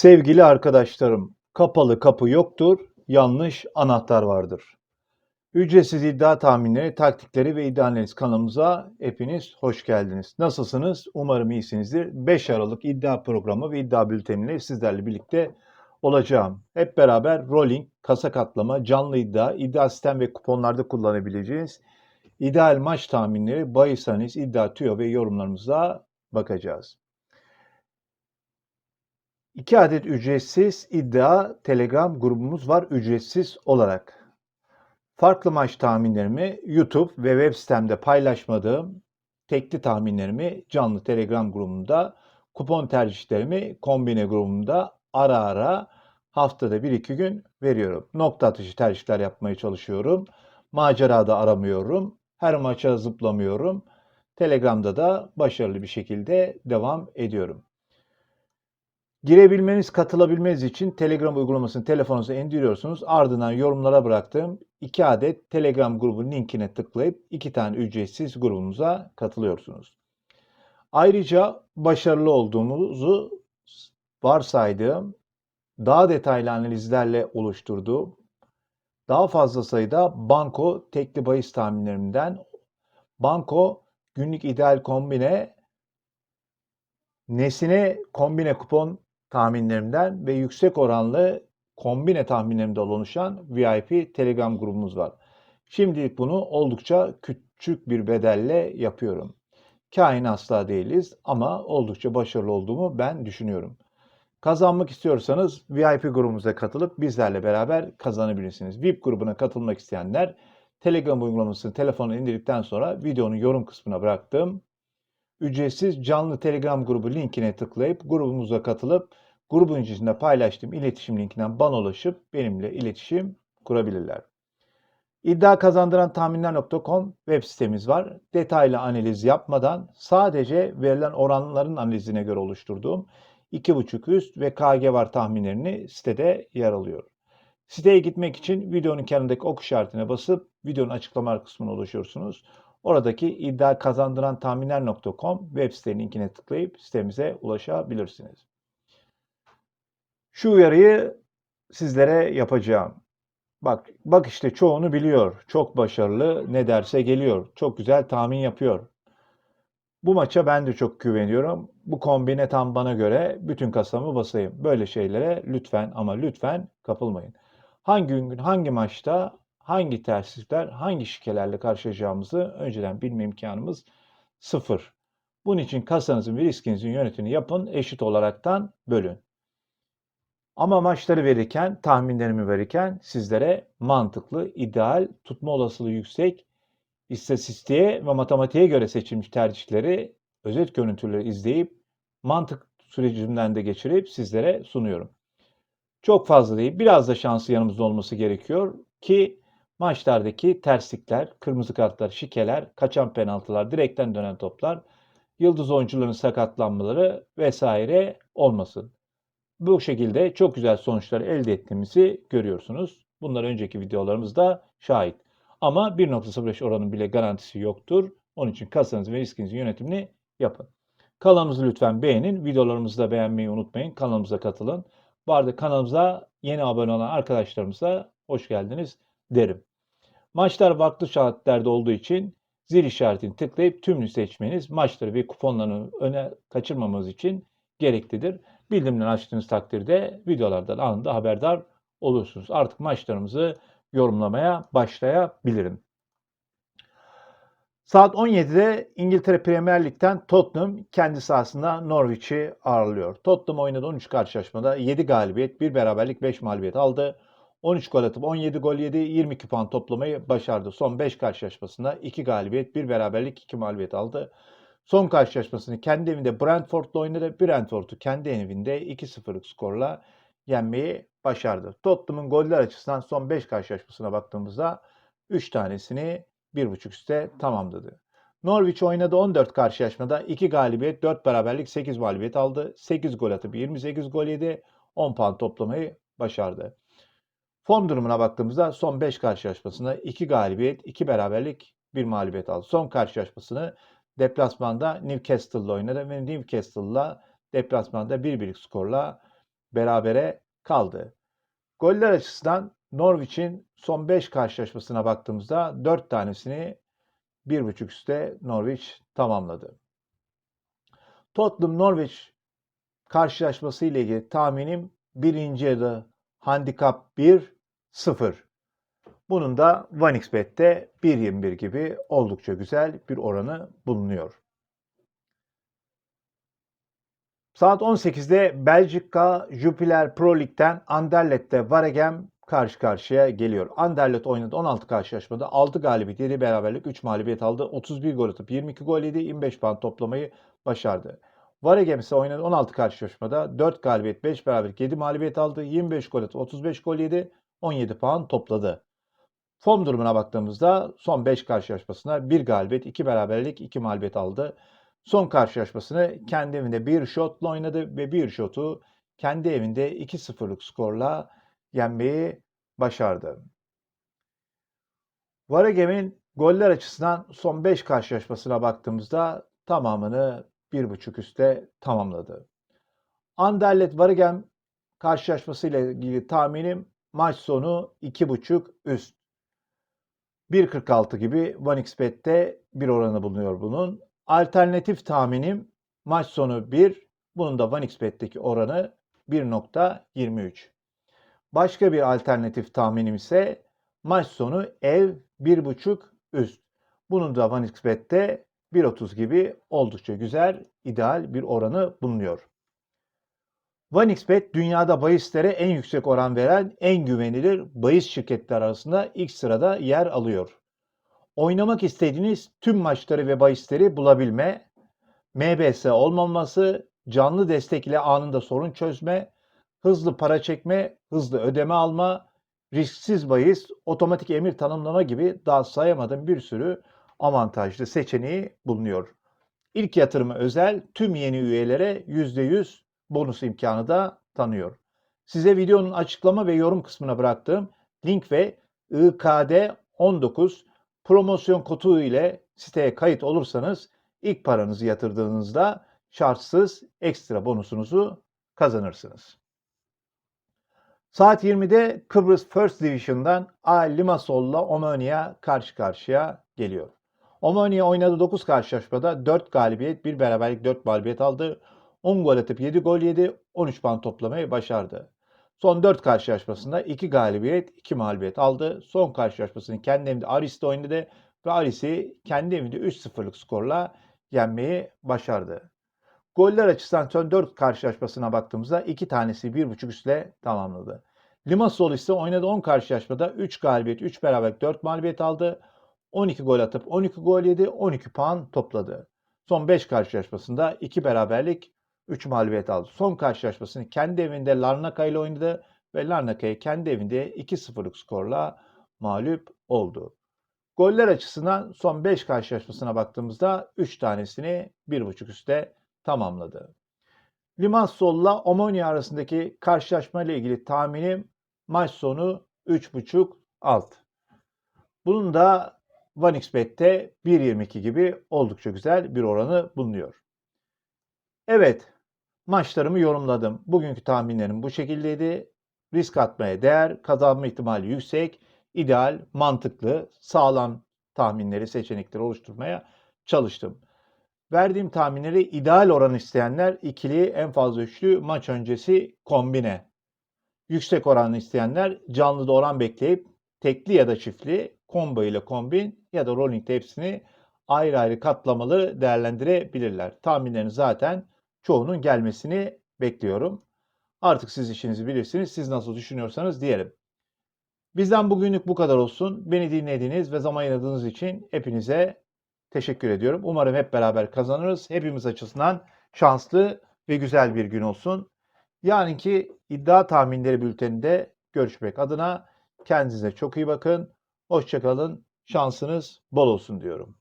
Sevgili arkadaşlarım, kapalı kapı yoktur, yanlış anahtar vardır. Ücretsiz iddia tahminleri, taktikleri ve iddia kanalımıza hepiniz hoş geldiniz. Nasılsınız? Umarım iyisinizdir. 5 Aralık iddia programı ve iddia bülteniyle sizlerle birlikte olacağım. Hep beraber rolling, kasa katlama, canlı iddia, iddia sistem ve kuponlarda kullanabileceğiniz ideal maç tahminleri, bahis analiz, iddia tüyo ve yorumlarımıza bakacağız. 2 adet ücretsiz iddia Telegram grubumuz var ücretsiz olarak. Farklı maç tahminlerimi YouTube ve web sitemde paylaşmadığım tekli tahminlerimi canlı Telegram grubumda, kupon tercihlerimi kombine grubumda ara ara haftada 1-2 gün veriyorum. Nokta atışı tercihler yapmaya çalışıyorum. Macerada aramıyorum. Her maça zıplamıyorum. Telegram'da da başarılı bir şekilde devam ediyorum. Girebilmeniz, katılabilmeniz için Telegram uygulamasını telefonunuza indiriyorsunuz. Ardından yorumlara bıraktığım 2 adet Telegram grubunun linkine tıklayıp 2 tane ücretsiz grubumuza katılıyorsunuz. Ayrıca başarılı olduğumuzu varsaydığım daha detaylı analizlerle oluşturduğum daha fazla sayıda banko tekli bahis tahminlerimden banko günlük ideal kombine nesine kombine kupon tahminlerimden ve yüksek oranlı kombine tahminlerimden oluşan VIP Telegram grubumuz var. Şimdilik bunu oldukça küçük bir bedelle yapıyorum. Kain asla değiliz ama oldukça başarılı olduğumu ben düşünüyorum. Kazanmak istiyorsanız VIP grubumuza katılıp bizlerle beraber kazanabilirsiniz. VIP grubuna katılmak isteyenler Telegram uygulamasını telefona indirdikten sonra videonun yorum kısmına bıraktığım ücretsiz canlı Telegram grubu linkine tıklayıp grubumuza katılıp grubun içinde paylaştığım iletişim linkinden bana ulaşıp benimle iletişim kurabilirler. İddia kazandıran tahminler.com web sitemiz var. Detaylı analiz yapmadan sadece verilen oranların analizine göre oluşturduğum 2.5 üst ve KG var tahminlerini sitede yer alıyor. Siteye gitmek için videonun kenarındaki ok işaretine basıp videonun açıklama kısmına ulaşıyorsunuz. Oradaki iddia kazandıran tahminler.com web sitenin linkine tıklayıp sitemize ulaşabilirsiniz. Şu uyarıyı sizlere yapacağım. Bak, bak işte çoğunu biliyor. Çok başarılı, ne derse geliyor. Çok güzel tahmin yapıyor. Bu maça ben de çok güveniyorum. Bu kombine tam bana göre bütün kasamı basayım. Böyle şeylere lütfen ama lütfen kapılmayın. Hangi gün, hangi maçta, hangi terslikler, hangi şikelerle karşılaşacağımızı önceden bilme imkanımız sıfır. Bunun için kasanızın ve riskinizin yönetimini yapın, eşit olaraktan bölün. Ama maçları verirken, tahminlerimi verirken sizlere mantıklı, ideal, tutma olasılığı yüksek, istatistiğe ve matematiğe göre seçilmiş tercihleri, özet görüntüleri izleyip mantık sürecimden de geçirip sizlere sunuyorum. Çok fazla değil, biraz da şansı yanımızda olması gerekiyor ki maçlardaki terslikler, kırmızı kartlar, şikeler, kaçan penaltılar, direkten dönen toplar, yıldız oyuncuların sakatlanmaları vesaire olmasın. Bu şekilde çok güzel sonuçlar elde ettiğimizi görüyorsunuz. Bunlar önceki videolarımızda şahit. Ama 1.05 oranın bile garantisi yoktur. Onun için kasanız ve riskinizin yönetimini yapın. Kanalımızı lütfen beğenin. Videolarımızı da beğenmeyi unutmayın. Kanalımıza katılın. Bu arada kanalımıza yeni abone olan arkadaşlarımıza hoş geldiniz derim. Maçlar farklı saatlerde olduğu için zil işaretini tıklayıp tümünü seçmeniz maçları ve kuponlarını öne kaçırmamamız için gereklidir. Bildirimleri açtığınız takdirde videolardan anında haberdar olursunuz. Artık maçlarımızı yorumlamaya başlayabilirim. Saat 17'de İngiltere Premier Lig'den Tottenham kendi sahasında Norwich'i ağırlıyor. Tottenham oynadı 13 karşılaşmada 7 galibiyet, 1 beraberlik, 5 mağlubiyet aldı. 13 gol atıp 17 gol yedi, 22 puan toplamayı başardı. Son 5 karşılaşmasında 2 galibiyet, 1 beraberlik, 2 mağlubiyet aldı. Son karşılaşmasını kendi evinde Brentford'la oynadı. Brentford'u kendi evinde 2-0'lık skorla yenmeyi başardı. Tottenham'ın goller açısından son 5 karşılaşmasına baktığımızda 3 tanesini 1.5 üste tamamladı. Norwich oynadı 14 karşılaşmada 2 galibiyet, 4 beraberlik, 8 mağlubiyet aldı. 8 gol atıp 28 gol yedi. 10 puan toplamayı başardı. Form durumuna baktığımızda son 5 karşılaşmasında 2 galibiyet, 2 beraberlik, 1 mağlubiyet aldı. Son karşılaşmasını deplasmanda Newcastle'la oynadı ve Newcastle'la deplasmanda 1-1'lik skorla berabere kaldı. Goller açısından Norwich'in son 5 karşılaşmasına baktığımızda 4 tanesini 1.5 üstte Norwich tamamladı. Tottenham Norwich karşılaşması ile ilgili tahminim birinci yarı handikap 1 0. Bunun da OneXBet'te 1.21 gibi oldukça güzel bir oranı bulunuyor. Saat 18'de Belçika Jupiler Pro Lig'den Anderlet'te Waregem karşı karşıya geliyor. Anderlet oynadı 16 karşılaşmada 6 galibiyet 7 beraberlik 3 mağlubiyet aldı. 31 gol atıp 22 gol yedi 25 puan toplamayı başardı. Waregem ise oynadı 16 karşılaşmada 4 galibiyet 5 beraberlik 7 mağlubiyet aldı. 25 gol atıp 35 gol yedi 17 puan topladı. Form durumuna baktığımızda son 5 karşılaşmasına 1 galibiyet 2 beraberlik 2 mağlubiyet aldı. Son karşılaşmasını kendi evinde bir şotla oynadı ve bir şotu kendi evinde 2-0'lık skorla yenmeyi başardı. Varegem'in goller açısından son 5 karşılaşmasına baktığımızda tamamını 1.5 üste tamamladı. Anderlet Varegem karşılaşması ile ilgili tahminim maç sonu 2.5 üst. 1.46 gibi OneXBet'te bir oranı bulunuyor bunun. Alternatif tahminim maç sonu 1. Bunun da OneXBet'teki oranı 1.23. Başka bir alternatif tahminim ise maç sonu ev 1.5 üst. Bunun da OneXBet'te 1.30 gibi oldukça güzel, ideal bir oranı bulunuyor. OneXBet dünyada bahislere en yüksek oran veren en güvenilir bahis şirketler arasında ilk sırada yer alıyor. Oynamak istediğiniz tüm maçları ve bahisleri bulabilme, MBS olmaması, canlı destek ile anında sorun çözme, hızlı para çekme, hızlı ödeme alma, risksiz bahis, otomatik emir tanımlama gibi daha sayamadığım bir sürü avantajlı seçeneği bulunuyor. İlk yatırımı özel tüm yeni üyelere %100 bonus imkanı da tanıyor. Size videonun açıklama ve yorum kısmına bıraktığım link ve IKD 19 promosyon kodu ile siteye kayıt olursanız ilk paranızı yatırdığınızda şartsız ekstra bonusunuzu kazanırsınız. Saat 20'de Kıbrıs First Division'dan A Limassol'la Omonia karşı karşıya geliyor. Omonia oynadı 9 karşılaşmada 4 galibiyet, 1 beraberlik 4 mağlubiyet aldı. 10 gol atıp 7 gol yedi, 13 puan toplamayı başardı. Son 4 karşılaşmasında 2 galibiyet, 2 mağlubiyet aldı. Son karşılaşmasını kendi evinde Aris'te oynadı ve Aris'i kendi evinde 3-0'lık skorla yenmeyi başardı. Goller açısından son 4 karşılaşmasına baktığımızda 2 tanesi 1.5 üstle tamamladı. Limassol ise oynadı 10 karşılaşmada 3 galibiyet, 3 beraberlik 4 mağlubiyet aldı. 12 gol atıp 12 gol yedi, 12 puan topladı. Son 5 karşılaşmasında 2 beraberlik, 3 mağlubiyet aldı. Son karşılaşmasını kendi evinde Larnaca ile oynadı ve Larnaca'yı kendi evinde 2-0'lık skorla mağlup oldu. Goller açısından son 5 karşılaşmasına baktığımızda 3 tanesini 1.5 üstte tamamladı. Limassol'la Omonia arasındaki karşılaşma ile ilgili tahminim maç sonu 3.5 alt. Bunun da OneXBet'te 1.22 gibi oldukça güzel bir oranı bulunuyor. Evet, maçlarımı yorumladım. Bugünkü tahminlerim bu şekildeydi. Risk atmaya değer, kazanma ihtimali yüksek, ideal, mantıklı, sağlam tahminleri, seçenekleri oluşturmaya çalıştım. Verdiğim tahminleri ideal oran isteyenler ikili, en fazla üçlü, maç öncesi kombine. Yüksek oranı isteyenler canlıda oran bekleyip tekli ya da çiftli, combo ile kombin ya da rolling'de hepsini ayrı ayrı katlamalı değerlendirebilirler. Tahminlerin zaten çoğunun gelmesini bekliyorum. Artık siz işinizi bilirsiniz. Siz nasıl düşünüyorsanız diyelim. Bizden bugünlük bu kadar olsun. Beni dinlediğiniz ve zaman ayırdığınız için hepinize teşekkür ediyorum. Umarım hep beraber kazanırız. Hepimiz açısından şanslı ve güzel bir gün olsun. Yarınki iddia tahminleri bülteninde görüşmek adına kendinize çok iyi bakın. Hoşçakalın. Şansınız bol olsun diyorum.